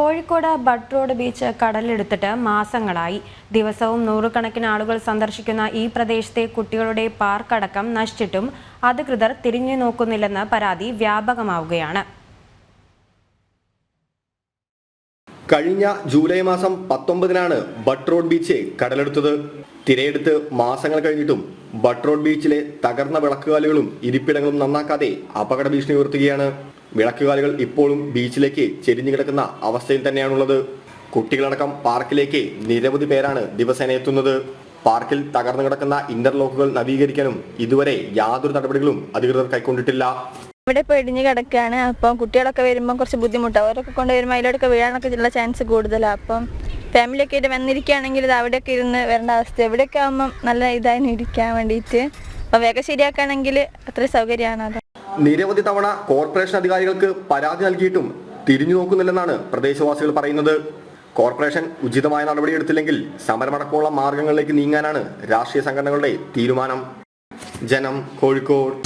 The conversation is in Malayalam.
കോഴിക്കോട് ബഡ് റോഡ് ബീച്ച് കടലെടുത്തിട്ട് മാസങ്ങളായി. ദിവസവും നൂറുകണക്കിന് ആളുകൾ സന്ദർശിക്കുന്ന ഈ പ്രദേശത്തെ കുട്ടികളുടെ പാർക്കടക്കം നശിച്ചിട്ടും അധികൃതർ തിരിഞ്ഞു നോക്കുന്നില്ലെന്ന് പരാതി വ്യാപകമാവുകയാണ്. കഴിഞ്ഞ ജൂലൈ മാസം പത്തൊമ്പതിനാണ് ബട്ട് റോഡ് ബീച്ച് കടലെടുത്തത്. തിരയെടുത്ത് മാസങ്ങൾ കഴിഞ്ഞിട്ടും ബട്ട് റോഡ് ബീച്ചിലെ തകർന്ന വിളക്കുകാലുകളും ഇരിപ്പിടങ്ങളും നന്നാക്കാതെ അപകട ഭീഷണി ഉയർത്തുകയാണ്. വിളക്കുകാലുകൾ ഇപ്പോഴും ബീച്ചിലേക്ക് ചെരിഞ്ഞു കിടക്കുന്ന അവസ്ഥയിൽ തന്നെയാണുള്ളത്. കുട്ടികളടക്കം പാർക്കിലേക്ക് നിരവധി പേരാണ് ദിവസേന എത്തുന്നത്. പാർക്കിൽ തകർന്നു കിടക്കുന്ന ഇന്റർലോക്കുകൾ നവീകരിക്കാനും ഇതുവരെ യാതൊരു നടപടികളും അധികൃതർ കൈക്കൊണ്ടിട്ടില്ല. ഇവിടെ ഇപ്പോൾ ഇടിഞ്ഞ് കിടക്കുകയാണ്. അപ്പം കുട്ടികളൊക്കെ വരുമ്പോൾ കുറച്ച് ബുദ്ധിമുട്ടാണ് അവരൊക്കെ കൊണ്ട് വരുമ്പോൾ അതിലോടൊക്കെ വീഴാനൊക്കെ ഉള്ള ചാൻസ് കൂടുതലാണ് അപ്പം ഫാമിലിയൊക്കെ ആയിട്ട് വന്നിരിക്കുകയാണെങ്കിൽ ഇത് അവിടെയൊക്കെ ഇരുന്ന് വരേണ്ട അവസ്ഥ എവിടെയൊക്കെ ആകുമ്പം നല്ല ഇതായി ഇരിക്കാൻ വേണ്ടിയിട്ട്. അപ്പം വേഗം ശരിയാക്കുകയാണെങ്കിൽ അത്ര സൗകര്യമാണ് അത്. നിരവധി തവണ കോർപ്പറേഷൻ അധികാരികൾക്ക് പരാതി നൽകിയിട്ടും തിരിഞ്ഞു നോക്കുന്നില്ലെന്നാണ് പ്രദേശവാസികൾ പറയുന്നത്. കോർപ്പറേഷൻ ഉചിതമായ നടപടിയെടുത്തില്ലെങ്കിൽ സമരമടക്കമുള്ള മാർഗങ്ങളിലേക്ക് നീങ്ങാനാണ് രാഷ്ട്രീയ സംഘടനകളുടെ തീരുമാനം. ജനം കോഴിക്കോട്.